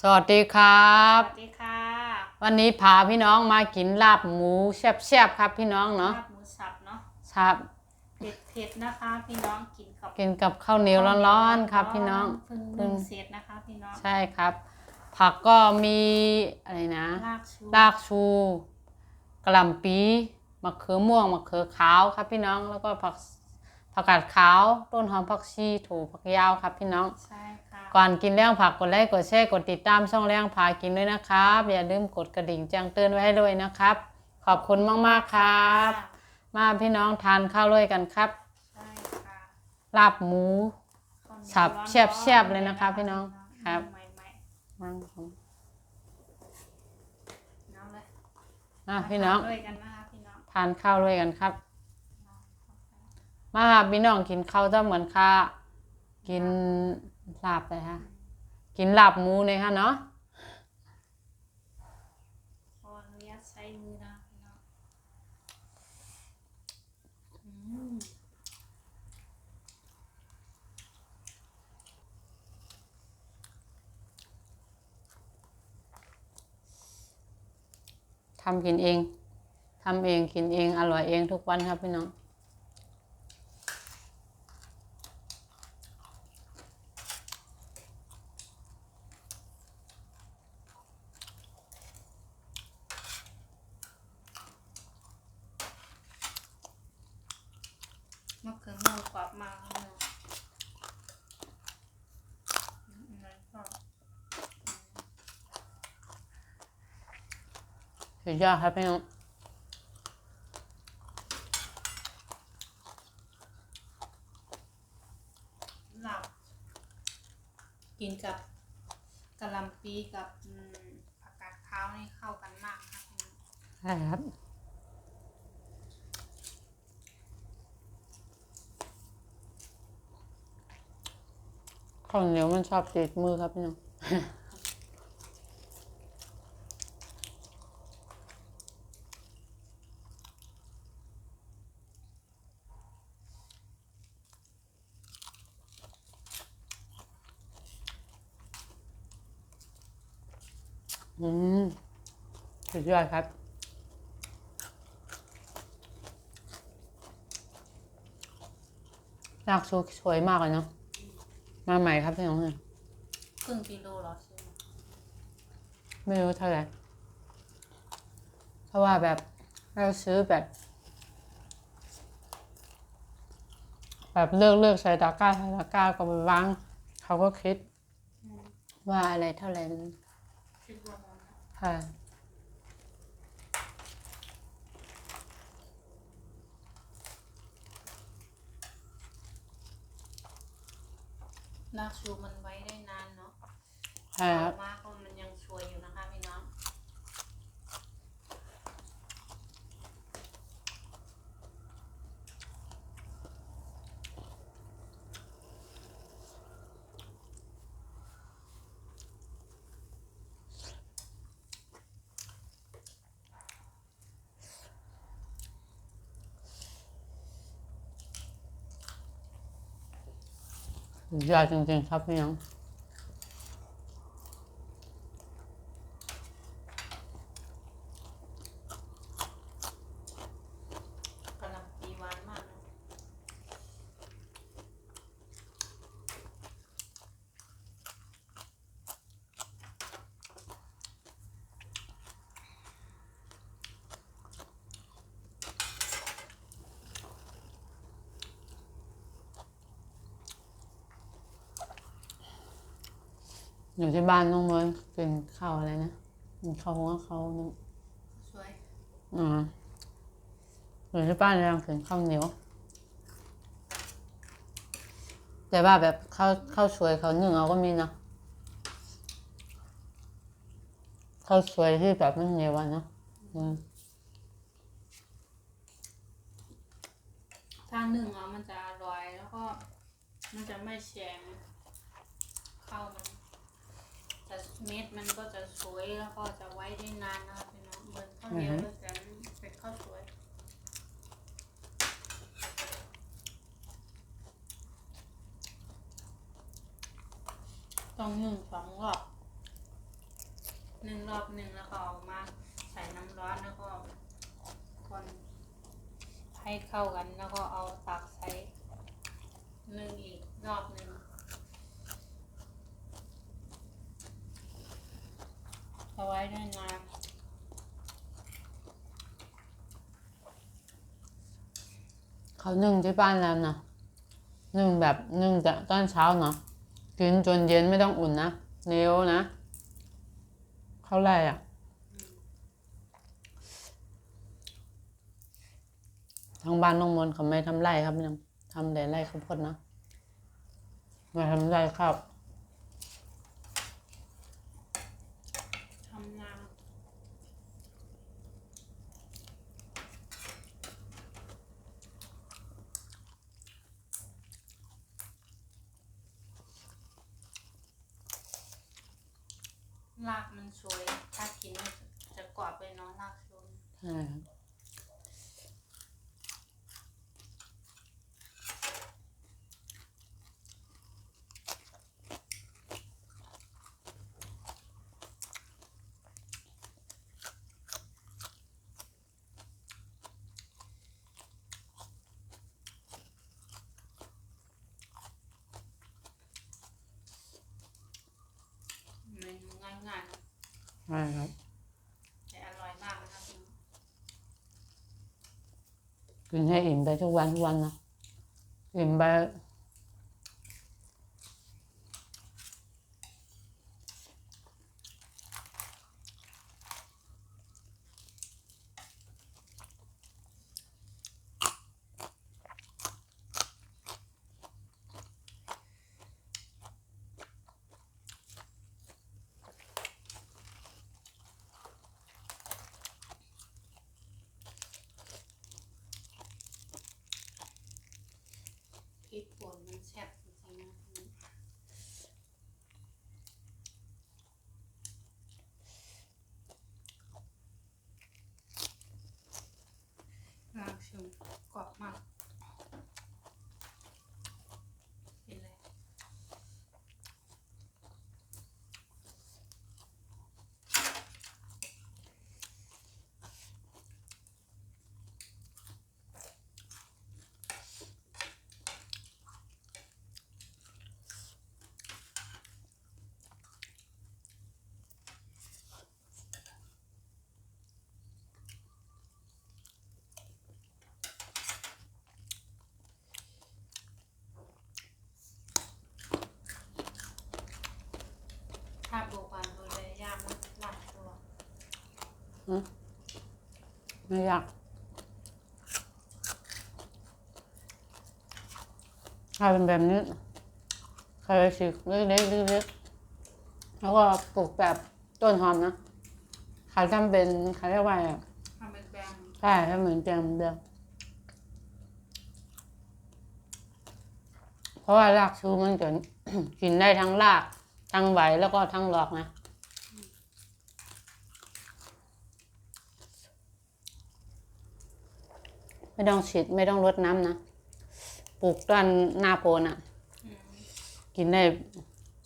สวัสดีครับสวัสดีค่ะวันนี้พาพี่น้องมากินลาบหมูแซ่บๆครับพี่น้องเนาะลาบหมูสับเนาะครับเผ็ดเผ็ดๆนะคะ พี่น้องกินกับกินกับข้าวเหนียวร้อนๆครับพี่น้อง เพิ่งนึ่งเสร็จนะคะ พี่น้องใช่ครับ ผักก็มีอะไรนะ ลากชูรากชูกระหล่ำปีมะเขือม่วงมะเขือขาวครับพี่น้องแล้วก็ผักผักกาดขาวต้นหอมผักชีถูผักยาวครับพี่น้อง ใช่ค่ะ ก่อนกินเรื่องผักกดไลค์กดแชร์กดติดตามช่องเรื่องพากินด้วยนะครับ อย่าลืมกดกระดิ่งแจ้งเตือนไว้ให้ด้วยนะครับ ขอบคุณมากๆครับ มาพี่น้องทานข้าวด้วยกันครับ ใช่ค่ะลาบหมูข้าวเหนียวสับร้อนๆแซ่บๆเลยนะคะพี่น้องครับ ใหม่ๆมาครับน้ำเลยมาพี่น้องด้วยกันนะคะพี่น้องทานข้าวด้วยกันครับ มาครับพี่น้องกินข้าวจะเหมือนค่ากิน ลาบเลยฮะ กินลาบหมูเลยฮะเนาะขออนุญาตใช้มือนะพี่น้องอืมทำกินเอง ทำเองกินเองอร่อยเองทุกวันครับพี่น้อง มะเขือ ม่วงกรอบมากพี่น้องอืมอะไรก็สุดยอดครับพี่น้องหลับ กินกับกะหล่ำปีกับอืมผักกาดขาวนี่เข้ากันมากค่ะพี่น้อง ใช่ครับ ข้าวเหนียวมันชอบติดมือครับพี่น้องอืมสุดยอดครับรากชูสวยมากเลยเนาะ มาใหม่ครับพี่น้องเนี่ยครึ่งกิโลเหรอซื้อมาไม่รู้เท่าไหร่เพราะว่าแบบเราซื้อแบบ แบบเลือกเลือกใส่ตะกร้าใส่ตะกร้าก็ไปวางเขาก็คิดอืมว่าอะไรเท่าไหร่คิดว่ามันค่ะ รากชูมันไว้ได้นานเนาะใช่ครับ มากก็มันยังสวยอยู่นะคะพี่น้อง สุดยอดจริงๆครับพี่น้อง กะหล่ำปีหวานมากนะ อยู่ที่บ้านน้องเมินกินข้าวอะไรนะกินข้าวหัวเขานึ่งสวยอ่าอยู่ที่บ้านยังกินข้าวเหนียว แต่ว่าแบบข้าวข้าวสวยเขานึ่งเอาก็มีเนาะข้าวสวยที่แบบไม่เหนียวอะเนาะอืมถ้านึ่งอะมันจะอร่อยแล้วก็มันจะไม่แฉงข้าวมัน เม็ดมันก็จะสวยแล้วก็จะไว้ได้นานนะคะพี่น้องเหมือนข้าวเหนียวแต่เป็นข้าวสวย ต้องนึ่งสองรอบหนึ่งรอบหนึ่งแล้วก็เอามาใส่น้ำร้อนแล้วก็คนให้เข้ากันแล้วก็เอาตักใส่นึ่งอีกรอบหนึ่ง เอาไว้ได้นานเขานึ่งที่บ้านแล้วนะนึ่งแบบนึ่งแต่ตอนเช้าเนาะกินจนเย็นไม่ต้องอุ่นนะเร็วนะ เขาไรอะทางบ้านน้องมนเขาไม่ทำไรครับยังทำแต่ไรข้าวโพดนะไมาทำไรครับ ทำงาน รากมันสวย ถ้ากินมันจะกรอบไปเนาะรากชมใช่ครับ เมนูง่ายๆนะ ใช่ครับ แต่อร่อยมากนะคะคุณ กินให้อิ่มไปทุกวันทุกวันนะอิ่มไป พริกป่นมันแซ่บจริงๆนะคุณรากชมกรอบมากเป็นไร ถ้าโบกวันตัวเลยยากมากหลักตัว ไม่อยากถ้าเป็นแบบนี้เคยฉีกเล็กๆเล็กๆแล้วก็ปลูกแบบต้นหอมนะเขาทำเป็นเขาเรียกว่าอะไรอะทำเป็นแบงใช่ถ้าเหมือนแกงเดียวเพราะว่ารากชูมันจะกินได้ทั้งราก ทั้งใบแล้วก็ทั้งดอกนะ ไม่ต้องฉีดไม่ต้องรดน้ำนะ ปลูกต้นหน้าโพนอะอืมกินได้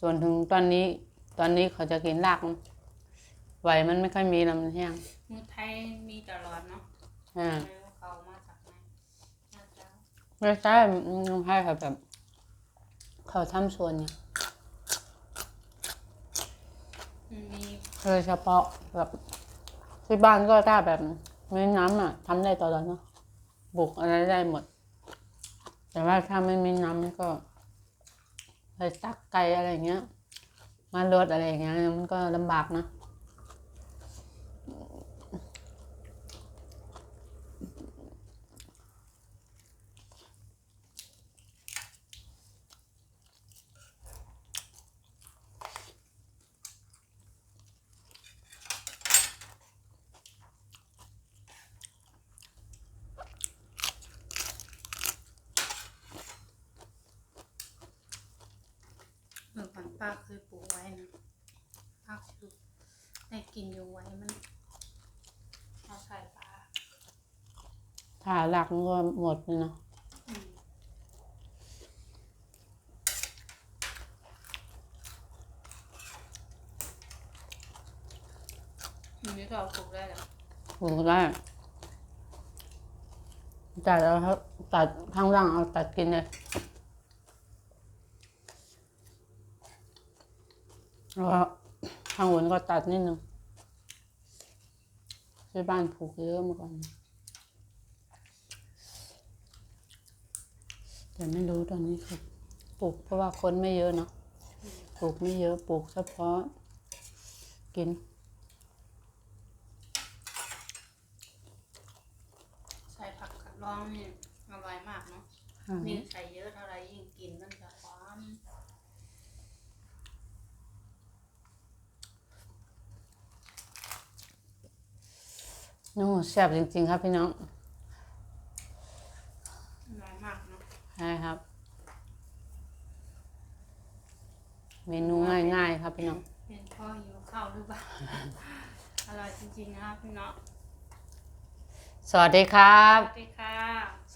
จนถึงตอนนี้ ตอนนี้เขาจะกินรากมันใบมันไม่ค่อยมีแล้วมันแห้งมือไทยมีตลอดเนาะอ่าไม่ว่าเขามาจากไหนน่าจะไม่ใช่มันให้เขาแบบ เขาทำสวนเนี่ยมันมีโดยเฉพาะแบบที่บ้านก็ถ้าแบบไม่น้ำอะทำได้ตลอดเนาะ ปลูกอะไรได้หมด แต่ว่าถ้าไม่มีน้ำมันก็ไปตักไก่อะไรเงี้ย มาลดอะไรเงี้ยมันก็ลำบากนะ ป้าเคยปลูกไว้นะป้าคือได้กินอยู่ไว้มันเอาใส่ปลาถ้าหลักมันก็หมดเลยเนาะอืมอันนี้ก็เอาปลูกได้แล้วปลูกได้ตัดแล้วครับตัดข้างล่างเอาตัดกินเลย แล้วก็ข้างบนก็ตัดนิดนึงที่บ้านปลูกเยอะเมื่อก่อน แต่ไม่รู้ตอนนี้คือปลูกเพราะว่าคนไม่เยอะเนาะปลูกไม่เยอะปลูกเฉพาะกิน ใส่ผักกาดดองนี่อร่อยมากเนาะอ่ายิ่งใส่เยอะเท่าไรยิ่งกินมันจะหวาน นู่แซ่บจริง ๆ ครับพี่น้องอร่อยมากเนาะใช่ครับ เมนูง่ายๆครับพี่น้องเป็นพ่อหิวข้าวหรือเปล่าอร่อยจริงๆนะครับพี่เนาะสวัสดีครับสวัสดีค่ะ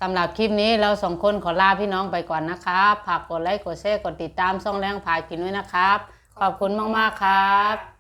สำหรับคลิปนี้เราสองคนขอลาพี่น้องไปก่อนนะครับฝากกดไลค์กดแชร์กดติดตามช่องแรงพากินด้วยนะครับ ขอบคุณมากๆครับบ